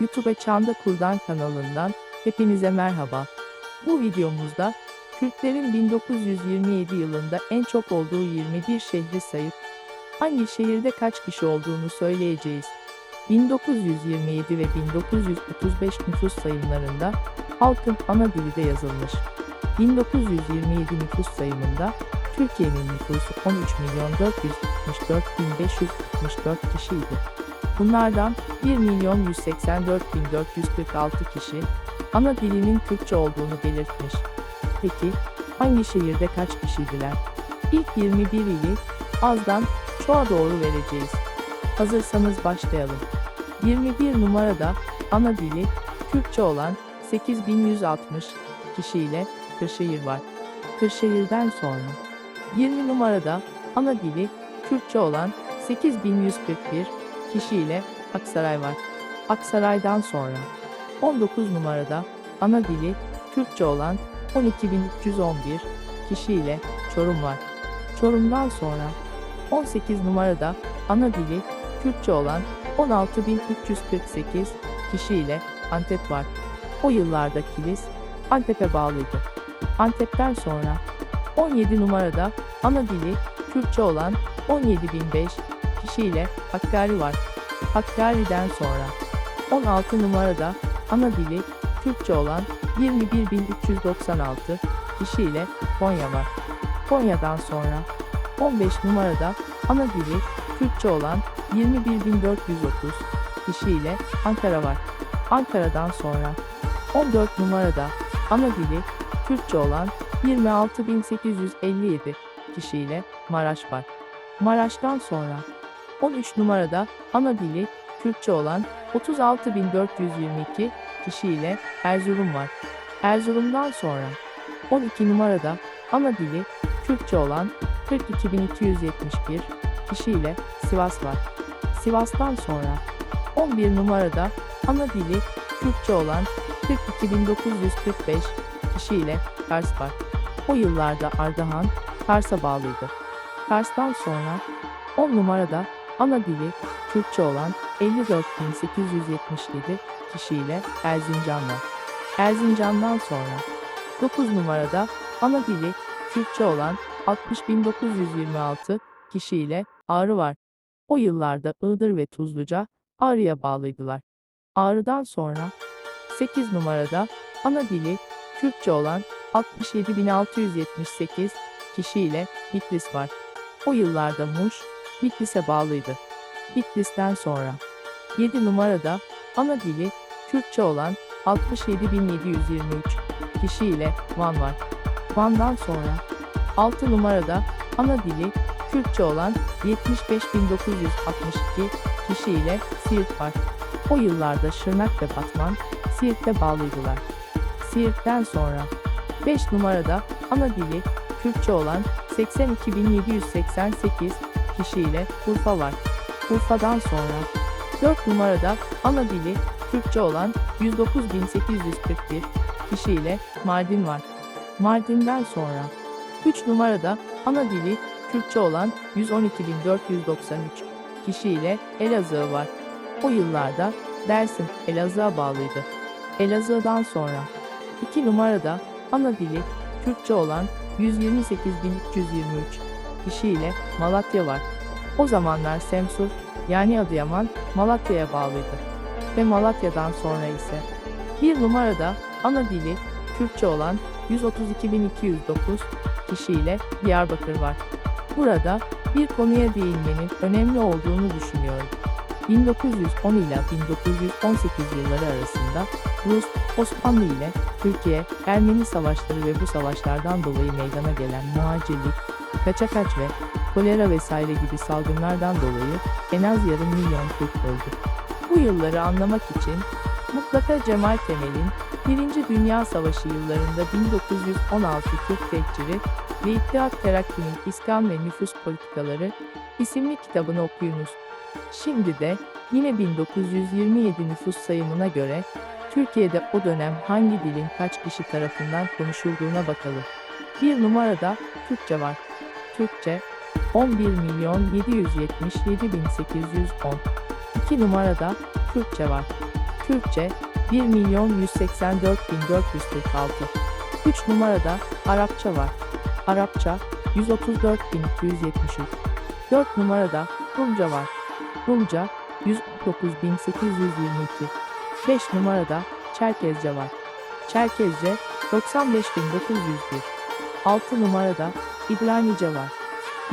YouTube Çanda Kurdan kanalından hepinize merhaba. Bu videomuzda Kürtlerin 1927 yılında en çok olduğu 21 şehri sayıp hangi şehirde kaç kişi olduğunu söyleyeceğiz. 1927 ve 1935 nüfus sayımlarında halkın ana dili yazılmış. 1927 nüfus sayımında Türkiye'nin nüfusu 13 milyon 464 bin 564 kişiydi. Bunlardan 1 milyon 184 bin 446 kişi ana dilinin Kürtçe olduğunu belirtmiş. Peki hangi şehirde kaç kişiydiler? İlk 21 ili azdan çoğa doğru vereceğiz. Hazırsanız başlayalım. 21 numarada ana dili Kürtçe olan 8160 kişiyle Kırşehir var. Kırşehir'den sonra 20 numarada ana dili Kürtçe olan 8141 kişiyle Aksaray var. Aksaray'dan sonra 19 numarada ana dili Kürtçe olan 12311 kişiyle Çorum var. Çorum'dan sonra 18 numarada ana dili Kürtçe olan 16348 kişiyle Antep var. O yıllarda Kilis Antep'e bağlıydı. Antep'ten sonra 17 numarada ana dili Kürtçe olan 17005 kişiyle Hakkari var. Hakkari'den sonra 16 numarada ana dili Kürtçe olan 21396 kişiyle Konya var. Konya'dan sonra 15 numarada ana dili Kürtçe olan 21430 kişiyle Ankara var. Ankara'dan sonra 14 numarada ana dili Kürtçe olan 26857 kişiyle Maraş var. Maraş'tan sonra 13 numarada ana dili Kürtçe olan 36422 kişiyle Erzurum var. Erzurum'dan sonra 12 numarada ana dili Kürtçe olan 42271 kişiyle Sivas var. Sivas'tan sonra 11 numarada ana dili Kürtçe olan 42945 kişiyle Kars var. O yıllarda Ardahan, Kars'a bağlıydı. Kars'tan sonra 10 numarada ana dili Kürtçe olan 54877 kişiyle Erzincan var. Erzincan'dan sonra 9 numarada ana dili Kürtçe olan 60926 kişiyle Ağrı var. O yıllarda Iğdır ve Tuzluca Ağrı'ya bağlıydılar. Ağrı'dan sonra 8 numarada ana dili Kürtçe olan 67678 kişiyle Bitlis var. O yıllarda Muş, Bitlis'e bağlıydı. Bitlis'ten sonra 7 numarada ana dili Kürtçe olan 67723 kişiyle Van var. Van'dan sonra 6 numarada ana dili Kürtçe olan 75962 kişiyle Siirt var. O yıllarda Şırnak ve Batman, Siirt'te bağlıydılar. Siirt'ten sonra 5 numarada ana dili Kürtçe olan 82788 kişiyle Urfa var. Urfa'dan sonra 4 numarada ana dili Kürtçe olan 109841 kişiyle Mardin var. Mardin'den sonra 3 numarada ana dili Kürtçe olan 112493 kişiyle Elazığ var. O yıllarda Dersim Elazığ'a bağlıydı. Elazığ'dan sonra 2 numarada ana dili Kürtçe olan 128323 kişiyle Malatya var. O zamanlar Semsur yani Adıyaman Malatya'ya bağlıydı. Ve Malatya'dan sonra ise bir numarada ana dili Kürtçe olan 132209 kişiyle Diyarbakır var. Burada bir konuya değinmenin önemli olduğunu düşünüyorum. 1910 ile 1918 yılları arasında Rus, Osmanlı ile Türkiye, Ermeni savaşları ve bu savaşlardan dolayı meydana gelen muhacirlik, kaçakaç ve kolera vesaire gibi salgınlardan dolayı en az yarım milyon Türk öldü. Bu yılları anlamak için mutlaka Cemal Temel'in Birinci Dünya Savaşı yıllarında 1916 Türk Tehciri ve İttihat Terakki'nin İskan ve Nüfus Politikaları isimli kitabını okuyunuz. Şimdi de yine 1927 nüfus sayımına göre Türkiye'de o dönem hangi dilin kaç kişi tarafından konuşulduğuna bakalım. Bir numarada Türkçe var. Türkçe 11 milyon 777 bin 810. İki numarada Kürtçe var. Türkçe 1 milyon 184 bin 446. 3 numarada Arapça var. Arapça 134 bin 273. 4 numarada Rumca var. Rumca 119 bin 822. 5 numarada Çerkezce var. Çerkezce 95 bin 901. 6 numarada İbranice var.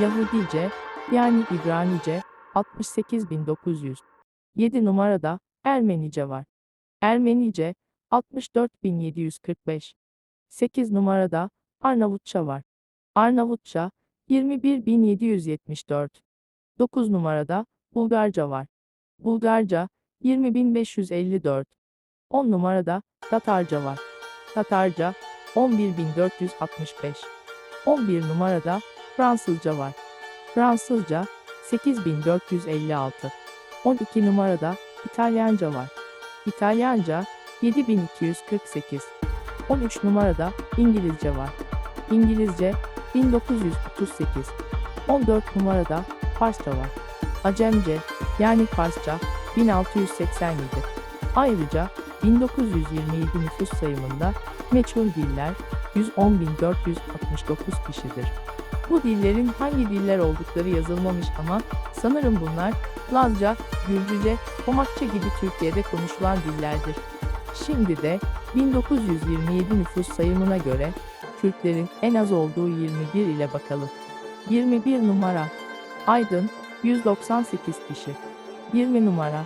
Yahudice yani İbranice 68 bin 900. 7 numarada Ermenice var. Ermenice 64.745. 8 numarada Arnavutça var. Arnavutça 21.774. 9 numarada Bulgarca var. Bulgarca 20.554. 10 numarada Tatarca var. Tatarca 11.465. 11 numarada Fransızca var. Fransızca 8456. 12 numarada İtalyanca var. İtalyanca 7248. 13 numarada İngilizce var. İngilizce 1938. 14 numarada Farsça var. Acemce yani Farsça 1687. Ayrıca 1927 nüfus sayımında meçhul diller 110.469 kişidir. Bu dillerin hangi diller oldukları yazılmamış ama sanırım bunlar Lazca, Gürcüce, Pomakça gibi Türkiye'de konuşulan dillerdir. Şimdi de 1927 nüfus sayımına göre Kürtlerin en az olduğu 21 ile bakalım. 21 numara Aydın 198 kişi. 20 numara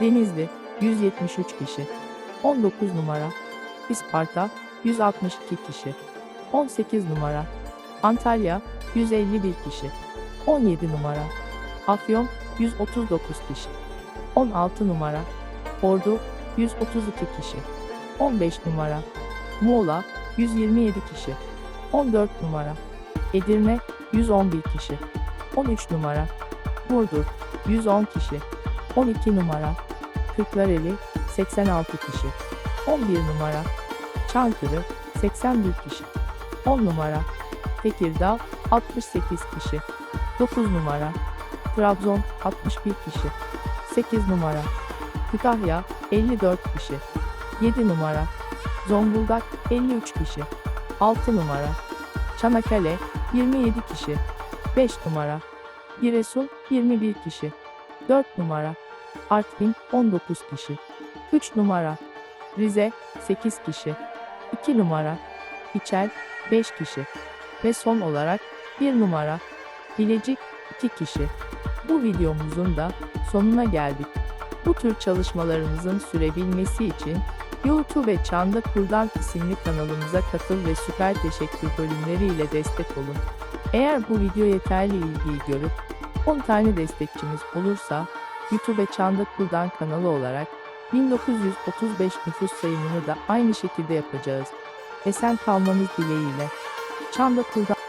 Denizli 173 kişi. 19 numara İsparta 162 kişi. 18 numara Antalya 151 kişi. 17 numara Afyon 139 kişi. 16 numara Ordu 132 kişi. 15 numara Muğla 127 kişi. 14 numara Edirne 111 kişi. 13 numara Burdur 110 kişi. 12 numara Kırklareli 86 kişi. 11 numara Çankırı 81 kişi. 10 numara Tekirdağ 68 kişi. 9 numara Trabzon 61 kişi. 8 numara Kütahya 54 kişi. 7 numara Zonguldak 53 kişi. 6 numara Çanakkale 27 kişi. 5 numara Giresun 21 kişi. 4 numara Artvin 19 kişi. 3 numara Rize 8 kişi. 2 numara İçel 5 kişi. Ve son olarak 1 numara Bilecik 2 kişi. Bu videomuzun da sonuna geldik. Bu tür çalışmalarımızın sürebilmesi için YouTube ve Çanda Kurdan isimli kanalımıza katıl ve süper teşekkür bölümleriyle destek olun. Eğer bu video yeterli ilgiyi görüp 10 tane destekçimiz olursa YouTube ve Çanda Kurdan kanalı olarak 1935 nüfus sayımını da aynı şekilde yapacağız. Esen kalmanız dileğiyle. Çanda Kurdan